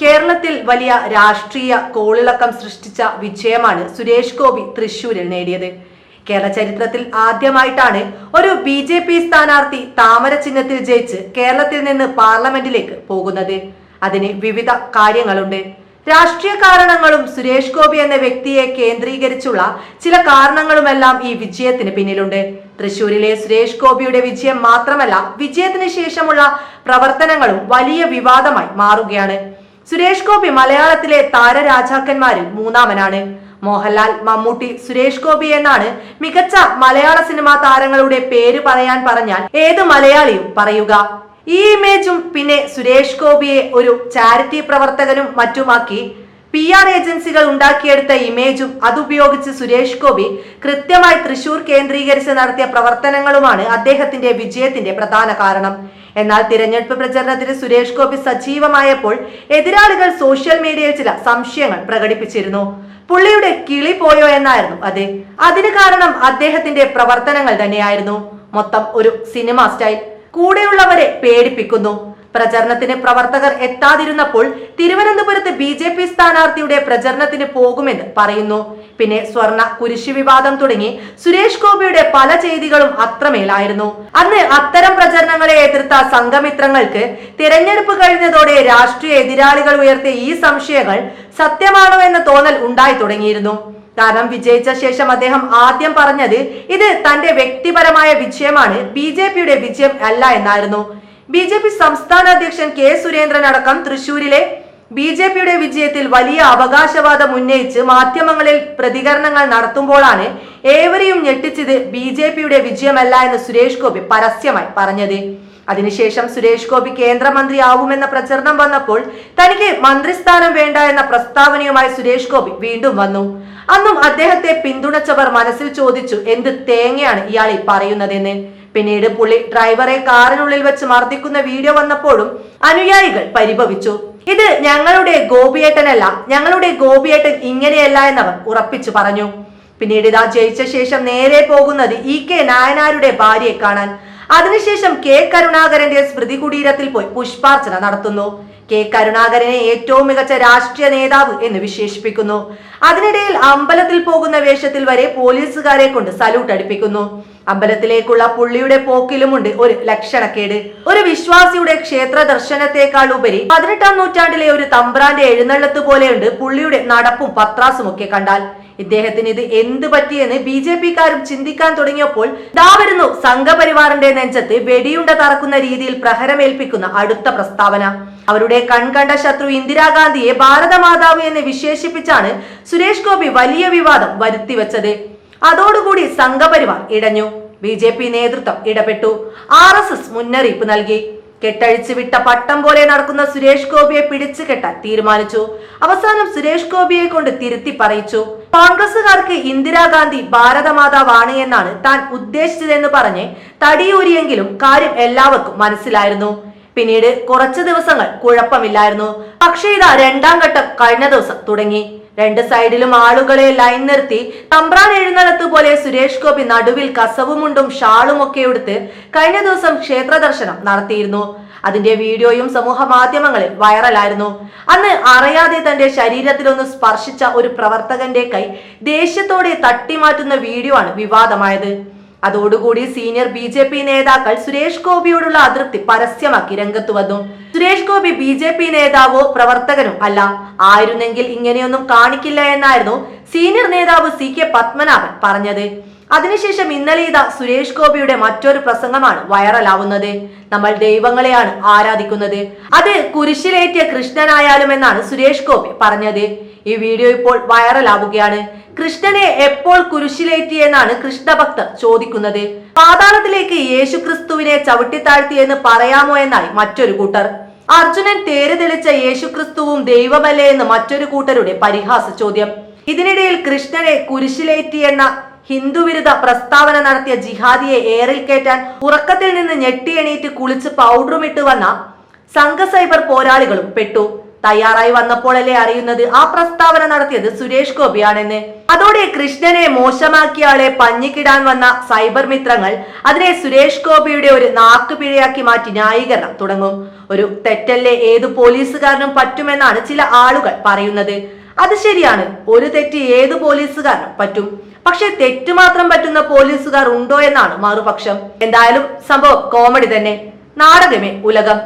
കേരളത്തിൽ വലിയ രാഷ്ട്രീയ കോളിളക്കം സൃഷ്ടിച്ച വിജയമാണ് സുരേഷ് ഗോപി തൃശൂരിൽ നേടിയത്. കേരള ചരിത്രത്തിൽ ആദ്യമായിട്ടാണ് ഒരു ബി ജെ പി സ്ഥാനാർത്ഥി താമര ചിഹ്നത്തിൽ ജയിച്ച് കേരളത്തിൽ നിന്ന് പാർലമെന്റിലേക്ക് പോകുന്നത്. അതിന് വിവിധ കാര്യങ്ങളുണ്ട്. രാഷ്ട്രീയ കാരണങ്ങളും സുരേഷ് ഗോപി എന്ന വ്യക്തിയെ കേന്ദ്രീകരിച്ചുള്ള ചില കാരണങ്ങളുമെല്ലാം ഈ വിജയത്തിന് പിന്നിലുണ്ട്. തൃശൂരിലെ സുരേഷ് ഗോപിയുടെ വിജയം മാത്രമല്ല വിജയത്തിന് ശേഷമുള്ള പ്രവർത്തനങ്ങളും വലിയ വിവാദമായി മാറുകയാണ്. സുരേഷ് ഗോപി മലയാളത്തിലെ താരരാജാക്കന്മാരിൽ മൂന്നാമനാണ്. മോഹൻലാൽ മമ്മൂട്ടി സുരേഷ് ഗോപി എന്നാണ് മികച്ച മലയാള സിനിമാ താരങ്ങളുടെ പേര് പറയാൻ പറഞ്ഞാൽ ഏത് മലയാളിയും പറയുക. ഈ ഇമേജും പിന്നെ സുരേഷ് ഗോപിയെ ഒരു ചാരിറ്റി പ്രവർത്തകനും മറ്റുമാക്കി പി ആർ ഏജൻസികൾ ഉണ്ടാക്കിയെടുത്ത ഇമേജും അതുപയോഗിച്ച് സുരേഷ് ഗോപി കൃത്യമായി തൃശൂർ കേന്ദ്രീകരിച്ച് നടത്തിയ പ്രവർത്തനങ്ങളുമാണ് അദ്ദേഹത്തിന്റെ വിജയത്തിന്റെ പ്രധാന കാരണം. എന്നാൽ തിരഞ്ഞെടുപ്പ് പ്രചരണത്തിന് സുരേഷ് ഗോപി സജീവമായപ്പോൾ എതിരാളികൾ സോഷ്യൽ മീഡിയയിൽ ചില സംശയങ്ങൾ പ്രകടിപ്പിച്ചിരുന്നു. പുള്ളിയുടെ കിളി പോയോ എന്നായിരുന്നു അതെ. അതിന് കാരണം അദ്ദേഹത്തിന്റെ പ്രവർത്തനങ്ങൾ തന്നെയായിരുന്നു. മൊത്തം ഒരു സിനിമ സ്റ്റൈൽ. കൂടെയുള്ളവരെ പേടിപ്പിക്കുന്നു. പ്രചരണത്തിന് പ്രവർത്തകർ എത്താതിരുന്നപ്പോൾ തിരുവനന്തപുരത്ത് ബി ജെ പി സ്ഥാനാർത്ഥിയുടെ പ്രചരണത്തിന് പോകുമെന്ന് പറയുന്നു. പിന്നെ സ്വർണ കുരിശു വിവാദം തുടങ്ങി സുരേഷ് ഗോപിയുടെ പല ചെയ്തികളും അത്രമേലായിരുന്നു. അന്ന് അത്തരം പ്രചരണങ്ങളെ എതിർത്ത സംഘമിത്രങ്ങൾക്ക് തിരഞ്ഞെടുപ്പ് കഴിഞ്ഞതോടെ രാഷ്ട്രീയ എതിരാളികൾ ഉയർത്തിയ ഈ സംശയങ്ങൾ സത്യമാണോ എന്ന തോന്നൽ ഉണ്ടായി തുടങ്ങിയിരുന്നു. കാരണം വിജയിച്ച ശേഷം അദ്ദേഹം ആദ്യം പറഞ്ഞത് ഇത് തന്റെ വ്യക്തിപരമായ വിജയമാണ് ബി വിജയം അല്ല എന്നായിരുന്നു. ബി ജെ പി സംസ്ഥാന അധ്യക്ഷൻ കെ സുരേന്ദ്രൻ അടക്കം തൃശൂരിലെ ബി ജെ പിയുടെ വിജയത്തിൽ വലിയ അവകാശവാദം ഉന്നയിച്ച് മാധ്യമങ്ങളിൽ പ്രതികരണങ്ങൾ നടത്തുമ്പോഴാണ് ഏവരെയും ഞെട്ടിച്ചത് ബി ജെ പിയുടെ വിജയമല്ല എന്ന് സുരേഷ് ഗോപി പരസ്യമായി പറഞ്ഞത്. അതിനുശേഷം സുരേഷ് ഗോപി കേന്ദ്രമന്ത്രിയാവുമെന്ന പ്രചരണം വന്നപ്പോൾ തനിക്ക് മന്ത്രിസ്ഥാനം വേണ്ട എന്ന പ്രസ്താവനയുമായി സുരേഷ് ഗോപി വീണ്ടും വന്നു. അന്നും അദ്ദേഹത്തെ പിന്തുണച്ചവർ മനസ്സിൽ ചോദിച്ചു എന്ത് തേങ്ങയാണ് ഇയാൾ ഈ പറയുന്നതെന്ന്? പിന്നീട് പുള്ളി ഡ്രൈവറെ കാറിനുള്ളിൽ വെച്ച് മർദ്ദിക്കുന്ന വീഡിയോ വന്നപ്പോഴും അനുയായികൾ പരിഭവിച്ചു. ഇത് ഞങ്ങളുടെ ഗോപിയേട്ടനല്ല ഞങ്ങളുടെ ഗോപിയേട്ടൻ ഇങ്ങനെയല്ല എന്നവർ ഉറപ്പിച്ചു പറഞ്ഞു. പിന്നീട് ഇതാ ജയിച്ച ശേഷം നേരെ പോകുന്നത് ഇ കെ നായനാരുടെ ഭാര്യയെ കാണാൻ. അതിനുശേഷം കെ കരുണാകരന്റെ സ്മൃതി കുടീരത്തിൽ പോയി പുഷ്പാർച്ചന നടത്തുന്നു. കെ കരുണാകരനെ ഏറ്റവും മികച്ച രാഷ്ട്രീയ നേതാവ് എന്ന് വിശേഷിപ്പിക്കുന്നു. അതിനിടയിൽ അമ്പലത്തിൽ പോകുന്ന വേഷത്തിൽ വരെ പോലീസുകാരെ കൊണ്ട് സല്യൂട്ട് അടിപ്പിക്കുന്നു. അമ്പലത്തിലേക്കുള്ള പുള്ളിയുടെ പോക്കിലുമുണ്ട് ഒരു ലക്ഷണക്കേട്. ഒരു വിശ്വാസിയുടെ ക്ഷേത്ര ദർശനത്തെക്കാൾ ഉപരി പതിനെട്ടാം നൂറ്റാണ്ടിലെ ഒരു തമ്പ്രാന്റെ എഴുന്നള്ളത്ത് പോലെയുണ്ട് പുള്ളിയുടെ നടപ്പും പത്രാസും ഒക്കെ കണ്ടാൽ. ഇദ്ദേഹത്തിന് ഇത് എന്ത് പറ്റിയെന്ന് ബി ജെ പിക്കാരും ചിന്തിക്കാൻ തുടങ്ങിയപ്പോൾ ദാ വരുന്നു സംഘപരിവാറിന്റെ നെഞ്ചത്ത് വെടിയുണ്ട തറക്കുന്ന രീതിയിൽ പ്രഹരമേൽപ്പിക്കുന്ന അടുത്ത പ്രസ്താവന. അവരുടെ കൺകണ്ട ശത്രു ഇന്ദിരാഗാന്ധിയെ ഭാരതമാതാവ് എന്ന് വിശേഷിപ്പിച്ചാണ് സുരേഷ് ഗോപി വലിയ വിവാദം വരുത്തിവെച്ചത്. അതോടുകൂടി സംഘപരിവാർ ഇടഞ്ഞു. ബി നേതൃത്വം ഇടപെട്ടു. ആർ മുന്നറിയിപ്പ് നൽകി. കെട്ടഴിച്ചു വിട്ട പട്ടം പോലെ നടക്കുന്ന സുരേഷ് ഗോപിയെ പിടിച്ചു കെട്ടാൻ തീരുമാനിച്ചു. അവസാനം സുരേഷ് ഗോപിയെ കൊണ്ട് തിരുത്തി പറയിച്ചു. കോൺഗ്രസുകാർക്ക് ഇന്ദിരാഗാന്ധി ഭാരതമാതാവാണ് എന്നാണ് താൻ ഉദ്ദേശിച്ചതെന്ന് പറഞ്ഞ് തടിയൂരിയെങ്കിലും കാര്യം എല്ലാവർക്കും മനസ്സിലായിരുന്നു. പിന്നീട് കുറച്ചു ദിവസങ്ങൾ കുഴപ്പമില്ലായിരുന്നു. പക്ഷേ ഇതാ രണ്ടാം ഘട്ടം കഴിഞ്ഞ ദിവസം തുടങ്ങി. രണ്ട് സൈഡിലും ആളുകളെ ലൈൻ നിർത്തി തമ്പ്രാൻ എഴുന്നള്ളത്ത് പോലെ സുരേഷ് ഗോപി നടുവിൽ കസവുമുണ്ടും ഷാളും ഒക്കെ എടുത്ത് കഴിഞ്ഞ ദിവസം ക്ഷേത്ര ദർശനം നടത്തിയിരുന്നു. അതിന്റെ വീഡിയോയും സമൂഹ മാധ്യമങ്ങളിൽ വൈറലായിരുന്നു. അന്ന് അറിയാതെ തന്റെ ശരീരത്തിലൊന്ന് സ്പർശിച്ച ഒരു പ്രവർത്തകന്റെ കൈ ദേഷ്യത്തോടെ തട്ടിമാറ്റുന്ന വീഡിയോ ആണ് വിവാദമായത്. അതോടുകൂടി സീനിയർ ബി ജെ പി നേതാക്കൾ സുരേഷ് ഗോപിയോടുള്ള അതൃപ്തി പരസ്യമാക്കി രംഗത്തു വന്നു. Suresh Gopi B J P നേതാവോ പ്രവർത്തകനോ അല്ല. ആയിരുന്നെങ്കിൽ ഇങ്ങനെയൊന്നും കാണിക്കില്ല എന്നായിരുന്നു സീനിയർ നേതാവ് സി കെ പത്മനാഭൻ പറഞ്ഞത്. അതിനുശേഷം ഇന്നലെ ഇതാ സുരേഷ് ഗോപിയുടെ മറ്റൊരു പ്രസംഗമാണ് വൈറലാവുന്നത്. നമ്മൾ ദൈവങ്ങളെയാണ് ആരാധിക്കുന്നത്. അത് കുരിശിലേറ്റിയ കൃഷ്ണനായാലും എന്നാണ് സുരേഷ് ഗോപി പറഞ്ഞത്. ഈ വീഡിയോ ഇപ്പോൾ വൈറലാവുകയാണ് കൃഷ്ണനെ എപ്പോൾ കുരിശിലേറ്റി എന്നാണ് കൃഷ്ണഭക്തർ ചോദിക്കുന്നത്. പാതാളത്തിലേക്ക് യേശു ക്രിസ്തുവിനെ ചവിട്ടിത്താഴ്ത്തിയെന്ന് പറയാമോ എന്നായി മറ്റൊരു കൂട്ടർ. അർജുനൻ തേര് തെളിച്ച യേശുക്രിസ്തുവും ദൈവമല്ലേ എന്ന് മറ്റൊരു കൂട്ടരുടെ പരിഹാസ ചോദ്യം. ഇതിനിടയിൽ കൃഷ്ണനെ കുരിശിലേറ്റി എന്ന ഹിന്ദുവിരുദ്ധ പ്രസ്താവന നടത്തിയ ജിഹാദിയെ ഏറിൽ കയറ്റാൻ ഉറക്കത്തിൽ നിന്ന് ഞെട്ടിയെണീറ്റ് കുളിച്ച് പൗഡറുമിട്ട് വന്ന സംഘ സൈബർ പോരാളികളും പെട്ടു. തയ്യാറായി വന്നപ്പോഴല്ലേ അറിയുന്നത്? ആ പ്രസ്താവന നടത്തിയത് സുരേഷ് ഗോപിയാണെന്ന്. അതോടെ കൃഷ്ണനെ മോശമാക്കിയ ആളെ പഞ്ഞിക്കിടാൻ വന്ന സൈബർ മിത്രങ്ങൾ അതിനെ സുരേഷ് ഗോപിയുടെ ഒരു നാക്കുപിഴയാക്കി മാറ്റി ന്യായീകരണം തുടങ്ങും. ഒരു തെറ്റല്ലേ ഏത് പോലീസുകാരനും പറ്റുമെന്നാണ് ചില ആളുകൾ പറയുന്നത്. അത് ശരിയാണ്. ഒരു തെറ്റ് ഏത് പോലീസുകാരനും പറ്റും. പക്ഷെ തെറ്റ് മാത്രം പറ്റുന്ന പോലീസുകാർ ഉണ്ടോ എന്നാണ് മറുപക്ഷം. എന്തായാലും സംഭവം കോമഡി തന്നെ. നാടകമേ ഉലകം.